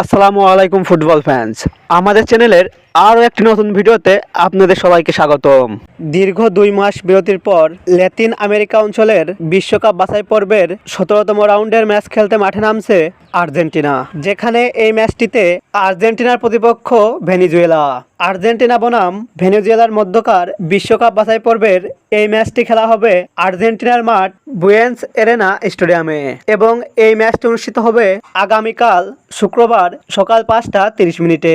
আসসালামু আলাইকুম football fans আমাদের চ্যানেলের আরও একটি নতুন ভিডিওতে আপনাদের সবাইকে স্বাগতম। দীর্ঘ দুই মাস বিরতির পর ল্যাতিন আমেরিকা অঞ্চলের বিশ্বকাপ বাছাই পর্বের সতেরোতম রাউন্ডের ম্যাচ খেলতে মাঠে নামছে আর্জেন্টিনা, যেখানে এই ম্যাচটিতে আর্জেন্টিনার প্রতিপক্ষ ভেনিজুয়েলা। আর্জেন্টিনা বনাম ভেনেজুয়েলার মধ্যকার বিশ্বকাপ বাছাই পর্বের এই ম্যাচটি খেলা হবে আর্জেন্টিনার মাঠ বুয়েন্স এরেনা স্টেডিয়ামে এবং এই ম্যাচটি অনুষ্ঠিত হবে আগামীকাল শুক্রবার সকাল পাঁচটা তিরিশ মিনিটে।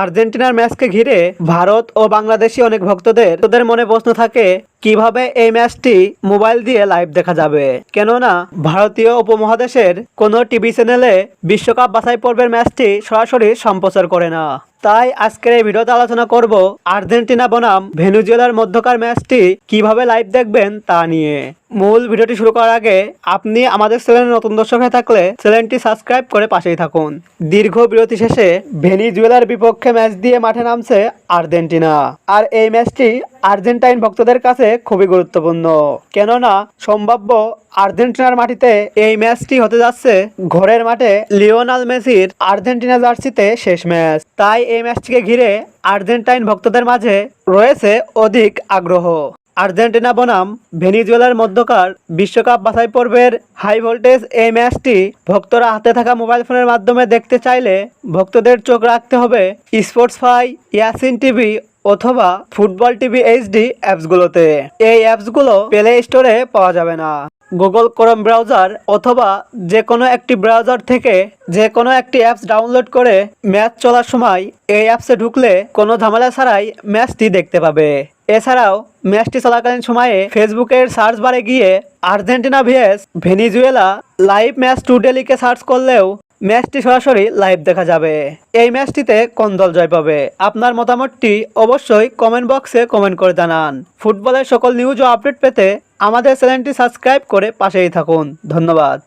আর্জেন্টিনার ম্যাচকে ঘিরে ভারত ও বাংলাদেশি অনেক ভক্তদের তোদের মনে প্রশ্ন থাকে, কীভাবে এই ম্যাচটি মোবাইল দিয়ে লাইভ দেখা যাবে? কেননা ভারতীয় উপমহাদেশের কোনো টিভি চ্যানেলে বিশ্বকাপ বাছাই পর্বের ম্যাচটি সরাসরি সম্প্রচার করে না। তাই আজকের এই ভিডিওতে আলোচনা করব আর্জেন্টিনা বনাম ভেনুজুয়েলার মধ্যকার ম্যাচটি কীভাবে লাইভ দেখবেন তা নিয়ে। মূল ভিডিওটি শুরু করার আগে আপনি আমাদের চ্যানেলে নতুন দর্শক হয়ে থাকলে চ্যানেলটি সাবস্ক্রাইব করে পাশেই থাকুন। দীর্ঘ বিরতি শেষে ভেনিজুয়েলার বিপক্ষে ম্যাচ দিয়ে মাঠে নামছে আর্জেন্টিনা। আর এই ম্যাচটি আর্জেন্টাইন ভক্তদের কাছে খুবই গুরুত্বপূর্ণ। কেননা, সম্ভাব্য আর্জেন্টিনার মাটিতে এই ম্যাচটি হতে যাচ্ছে ঘরের মাঠে লিওনাল মেসির আর্জেন্টিনা জার্সিতে শেষ ম্যাচ। তাই এই ম্যাচটিকে ঘিরে আর্জেন্টাইন ভক্তদের মাঝে রয়েছে অধিক আগ্রহ। আর্জেন্টিনা বনাম ভেনিজুয়েলার মধ্যকার বিশ্বকাপ বাছাই পর্বের হাই ভোল্টেজ এই ম্যাচটি ভক্তরা হাতে থাকা মোবাইল ফোনের মাধ্যমে দেখতে চাইলে ভক্তদের চোখ রাখতে হবে স্পোর্টস ফাই ইয়াসিন টিভি অথবা ফুটবল টিভি এইচডি অ্যাপসগুলোতে। এই অ্যাপসগুলো প্লে স্টোরে পাওয়া যাবে না। গুগল ক্রোম ব্রাউজার অথবা যে কোনো একটি ব্রাউজার থেকে যে কোনো একটি অ্যাপস ডাউনলোড করে ম্যাচ চলার সময় এই অ্যাপসে ঢুকলে কোনো ঝামেলা ছাড়াই ম্যাচটি দেখতে পাবে। এছাড়াও ম্যাচটি চলাকালীন সময়ে ফেসবুকের সার্চ বারে গিয়ে Argentina VS Venezuela live match today লিখে সার্চ করলেও ম্যাচটি সরাসরি লাইভ দেখা যাবে। এই ম্যাচটিতে কোন দল জয় পাবে? আপনার মতামতটি অবশ্যই কমেন্ট বক্সে কমেন্ট করে জানান। ফুটবলের সকল নিউজ ও আপডেট পেতে আমাদের চ্যানেলটি সাবস্ক্রাইব করে পাশেই থাকুন। ধন্যবাদ।